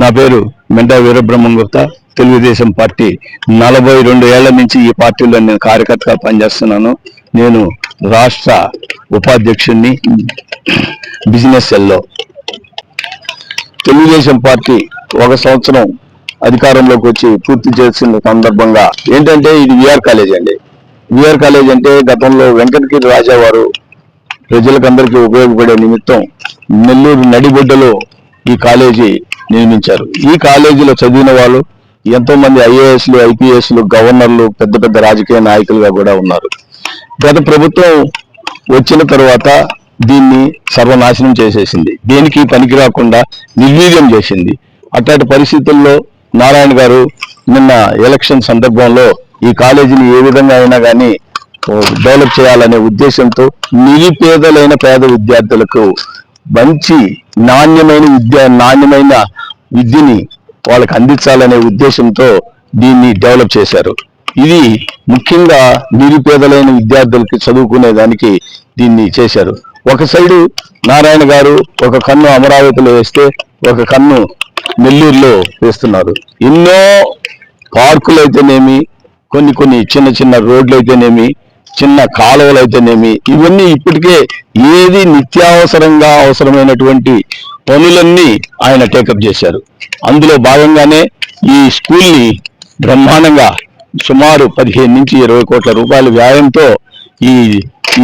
నా పేరు మెండా వీరబ్రహ్మం గుప్తా తెలుగుదేశం పార్టీ. నలభై రెండు ఏళ్ళ నుంచి ఈ పార్టీలో నేను కార్యకర్తగా పనిచేస్తున్నాను. నేను రాష్ట్ర ఉపాధ్యక్షుడిని బిజినెస్ సెల్లో. తెలుగుదేశం పార్టీ ఒక సంవత్సరం అధికారంలోకి వచ్చి పూర్తి చేసిన సందర్భంగా ఏంటంటే ఇది విఆర్ కాలేజ్ అండి. విఆర్ కాలేజ్ అంటే గతంలో వెంకటగిరి రాజా వారు ప్రజలకందరికీ ఉపయోగపడే నిమిత్తం నెల్లూరు నడిబొడ్డలో ఈ కాలేజీ నియమించారు. ఈ కాలేజీలో చదివిన వాళ్ళు ఎంతో మంది ఐఏఎస్లు ఐపీఎస్లు గవర్నర్లు పెద్ద పెద్ద రాజకీయ నాయకులుగా కూడా ఉన్నారు. గత ప్రభుత్వం వచ్చిన తర్వాత దీన్ని సర్వనాశనం చేసేసింది. దేనికి పనికి రాకుండా నిర్వీర్యం చేసింది. అట్లాంటి పరిస్థితుల్లో నారాయణ గారు నిన్న ఎలక్షన్ సందర్భంలో ఈ కాలేజీని ఏ విధంగా అయినా కానీ డెవలప్ చేయాలనే ఉద్దేశంతో నిరుపేదలైన పేద విద్యార్థులకు మంచి నాణ్యమైన విద్య నాణ్యమైన విద్యని వాళ్ళకి అందించాలనే ఉద్దేశంతో దీన్ని డెవలప్ చేశారు. ఇది ముఖ్యంగా నిరుపేదలైన విద్యార్థులకి చదువుకునే దానికి దీన్ని చేశారు. ఒక సైడు నారాయణ గారు ఒక కన్ను అమరావతిలో వేస్తే ఒక కన్ను నెల్లూరులో వేస్తున్నారు. ఎన్నో పార్కులు అయితేనేమి కొన్ని కొన్ని చిన్న చిన్న రోడ్లు అయితేనేమి చిన్న కాలువలు అయితేనేమి ఇవన్నీ ఇప్పటికే ఏది నిత్యావసరంగా అవసరమైనటువంటి పనులన్నీ ఆయన టేకప్ చేశారు. అందులో భాగంగానే ఈ స్కూల్ని బ్రహ్మాండంగా సుమారు పదిహేను నుంచి ఇరవై కోట్ల రూపాయల వ్యాయంతో ఈ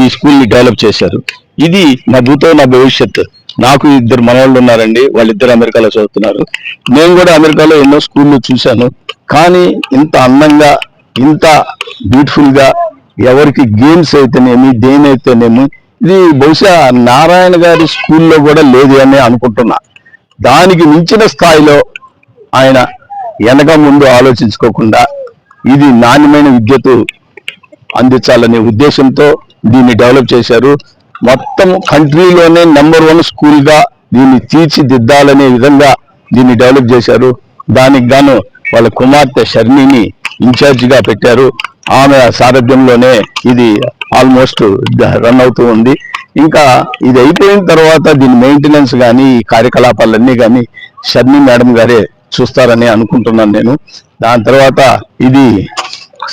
ఈ స్కూల్ని డెవలప్ చేశారు. ఇది నా భూతో నా భవిష్యత్ నాకు ఇద్దరు మనవాళ్ళు ఉన్నారండి వాళ్ళిద్దరు అమెరికాలో చదువుతున్నారు. నేను కూడా అమెరికాలో ఎన్నో స్కూళ్ళు చూశాను. కానీ ఇంత అందంగా ఇంత బ్యూటిఫుల్గా ఎవరికి గేమ్స్ అయితేనేమి దేనైతేనేమి ఇది బహుశా నారాయణ గారి స్కూల్లో కూడా లేదు అని అనుకుంటున్నా. దానికి మించిన స్థాయిలో ఆయన వెనక ముందు ఆలోచించుకోకుండా ఇది నాణ్యమైన విద్యతో అందించాలనే ఉద్దేశంతో దీన్ని డెవలప్ చేశారు. మొత్తం కంట్రీలోనే నెంబర్ వన్ స్కూల్గా దీన్ని తీర్చిదిద్దాలనే విధంగా దీన్ని డెవలప్ చేశారు. దానికి గాను వాళ్ళ కుమార్తె షర్మిని ఇన్ఛార్జిగా పెట్టారు. ఆమె సారథ్యంలోనే ఇది ఆల్మోస్ట్ రన్ అవుతూ ఉంది. ఇంకా ఇది అయిపోయిన తర్వాత దీని మెయింటెనెన్స్ కానీ ఈ కార్యకలాపాలన్నీ కానీ షర్మి మేడం గారే చూస్తారని అనుకుంటున్నాను నేను. దాని తర్వాత ఇది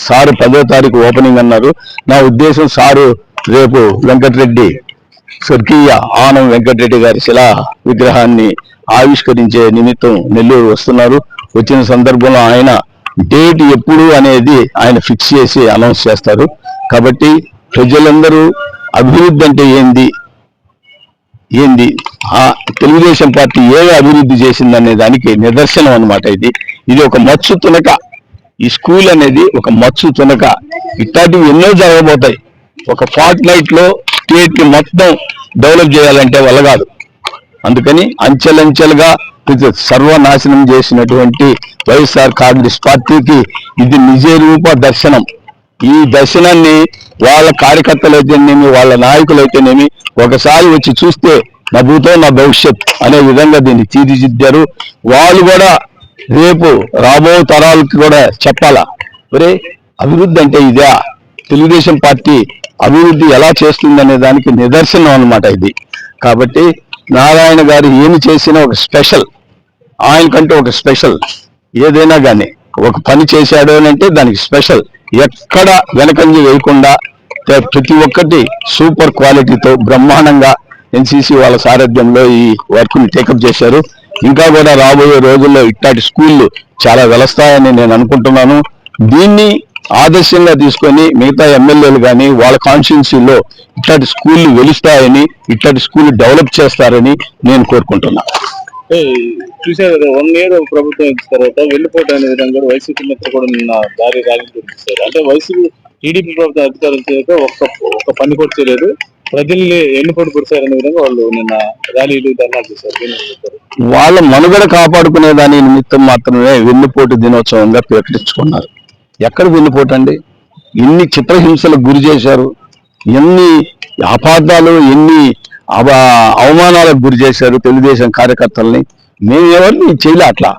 సారు పదో తారీఖు ఓపెనింగ్ అన్నారు. నా ఉద్దేశం సారు రేపు వెంకటరెడ్డి స్వర్గీయ ఆనం వెంకటరెడ్డి గారి శిలా విగ్రహాన్ని ఆవిష్కరించే నిమిత్తం నెల్లూరు వస్తున్నారు. వచ్చిన సందర్భంలో ఆయన డేట్ ఎప్పుడు అనేది ఆయన ఫిక్స్ చేసి అనౌన్స్ చేస్తారు. కాబట్టి ప్రజలందరూ అభివృద్ధి అంటే ఏంది? ఏంది? ఆ తెలుగుదేశం పార్టీ ఏ అభివృద్ధి చేసిందనే దానికి నిదర్శనం అన్నమాట ఇది. ఇది ఒక మచ్చు తునక. ఈ స్కూల్ అనేది ఒక మచ్చు తునక. ఇట్లాంటివి ఎన్నో జరగబోతాయి. ఒక ఫార్ట్ నైట్లో స్టేట్ని మొత్తం డెవలప్ చేయాలంటే వల్ల కాదు. అందుకని అంచెలంచెలుగా సర్వనాశనం చేసినటువంటి వైఎస్ఆర్ కాంగ్రెస్ పార్టీకి ఇది నిజ రూప దర్శనం. ఈ దర్శనాన్ని వాళ్ళ కార్యకర్తలు అయితేనేమి వాళ్ళ నాయకులు అయితేనేమి ఒకసారి వచ్చి చూస్తే నా భూతో నా భవిష్యత్ అనే విధంగా దీన్ని తీర్చిదిద్దారు. వాళ్ళు కూడా రేపు రాబో తరాలకి కూడా చెప్పాలా? ఒరే అభివృద్ధి అంటే ఇదే? తెలుగుదేశం పార్టీ అభివృద్ధి ఎలా చేస్తుందనే దానికి నిదర్శనం అనమాట ఇది. కాబట్టి నారాయణ గారు ఏమి చేసినా ఒక స్పెషల్. ఆయనకంటే ఒక స్పెషల్. ఏదైనా కానీ ఒక పని చేశాడు అని అంటే దానికి స్పెషల్. ఎక్కడ వెనకంజ వేయకుండా ప్రతి ఒక్కటి సూపర్ క్వాలిటీతో బ్రహ్మాండంగా ఎన్సీసీ వాళ్ళ సారథ్యంలో ఈ వర్క్ని టేకప్ చేశారు. ఇంకా కూడా రాబోయే రోజుల్లో ఇట్లాంటి స్కూళ్ళు చాలా వెలస్తాయని నేను అనుకుంటున్నాను. దీన్ని ఆదర్శంగా తీసుకొని మిగతా ఎమ్మెల్యేలు కానీ వాళ్ళ కాన్స్టిట్యున్సీలో ఇట్లాంటి స్కూళ్ళు వెలుస్తాయని ఇట్లాంటి స్కూల్ డెవలప్ చేస్తారని నేను కోరుకుంటున్నా. చూసారు వన్ ఇయర్ ప్రభుత్వం ఇచ్చిన తర్వాత వెళ్ళిపోవడం అనే విధంగా కూడా వైసీపీ నేతలు కూడా నిన్న దారి చూపిస్తారు అంటే వైసీపీ టీడీపీ ప్రభుత్వం అధికారులు చేయక ఒక్క ఒక్క పని కూడా చేయలేదు. ప్రజల్ని ఎన్నుకోటి కురిశారనే విధంగా వాళ్ళు నిన్న ర్యాలీలు ధర్నాలు చేశారు? వాళ్ళ మనుగడ కాపాడుకునే దాని నిమిత్తం మాత్రమే వెన్నుపోటు దినోత్సవంగా ప్రకటించుకున్నారు ఎక్కడ వెళ్ళిపోటండి ఎన్ని చిత్రహింసలకు గురి చేశారు? ఎన్ని అపార్థాలు ఎన్ని అవ అవమానాలకు గురి చేశారు తెలుగుదేశం కార్యకర్తల్ని? మేము ఎవరిని చేయలే అట్లా.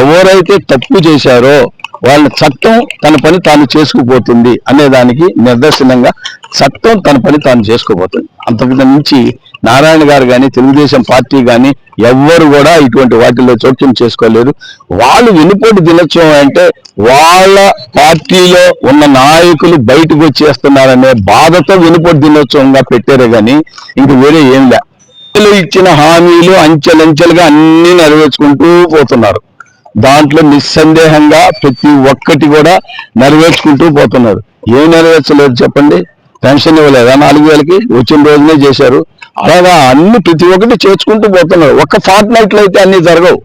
ఎవరైతే తప్పు చేశారో వాళ్ళ చట్టం తన పని తాను చేసుకుపోతుంది అనేదానికి నిదర్శనంగా చట్టం తన పని తాను చేసుకోబోతుంది అంతకు నుంచి నారాయణ గారు కానీ తెలుగుదేశం పార్టీ కానీ ఎవ్వరు కూడా ఇటువంటి వాటిల్లో జోక్యం చేసుకోలేరు వాళ్ళు వెనుపోటు దినోత్సవం అంటే వాళ్ళ పార్టీలో ఉన్న నాయకులు బయటకు వచ్చేస్తున్నారనే బాధతో వెనుపోటు దినోత్సవంగా పెట్టారు కానీ ఇంక వేరే ఏం లే. ఇచ్చిన హామీలు అంచెలంచెలుగా అన్ని నెరవేర్చుకుంటూ పోతున్నారు. దాంట్లో నిస్సందేహంగా ప్రతి ఒక్కటి కూడా నెరవేర్చుకుంటూ పోతున్నారు. ఏం నెరవేర్చలేదు చెప్పండి? పెన్షన్ ఇవ్వలేదా నాలుగు వేలకి? వచ్చిన రోజునే చేశారు. అలాగా అన్ని ప్రతి ఒక్కటి చేర్చుకుంటూ పోతున్నారు. ఒక ఫార్ట్ నైట్లో అయితే అన్ని జరగవు.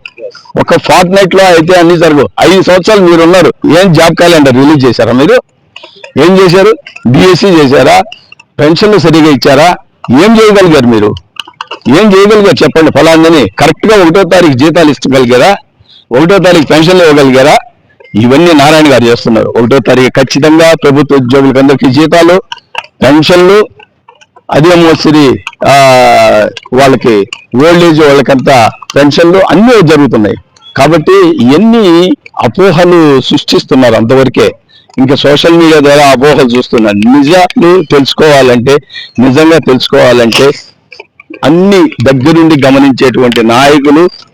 ఒక ఫార్ట్ నైట్లో అయితే అన్ని జరగవు. ఐదు సంవత్సరాలు మీరు ఉన్నారు ఏం జాబ్ క్యాలెండర్ రిలీజ్ చేశారా మీరు? ఏం చేశారు? డిఎస్సి చేశారా? పెన్షన్లు సరిగా ఇచ్చారా? ఏం చేయగలిగారు మీరు? ఏం చేయగలిగారు చెప్పండి ఫలాందని. కరెక్ట్గా ఒకటో తారీఖు జీతాలు ఇచ్చగలిగారా ఒకటో తారీఖు పెన్షన్లు ఇవ్వగలిగారా? ఇవన్నీ నారాయణ గారు చేస్తున్నారు. ఒకటో తారీఖు ఖచ్చితంగా ప్రభుత్వ ఉద్యోగులకు అందరికీ జీతాలు పెన్షన్లు అదే మోసరి ఆ వాళ్ళకి ఓల్డ్ ఏజ్ వాళ్ళకంతా పెన్షన్లు అన్నీ జరుగుతున్నాయి. కాబట్టి ఇవన్నీ అపోహలు సృష్టిస్తున్నారు అంతవరకే. ఇంకా సోషల్ మీడియా ద్వారా అపోహలు చూస్తున్నారు. నిజాలు తెలుసుకోవాలంటే నిజంగా తెలుసుకోవాలంటే అన్ని దగ్గరుండి గమనించేటువంటి నాయకులు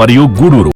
మరియు గూడూరు.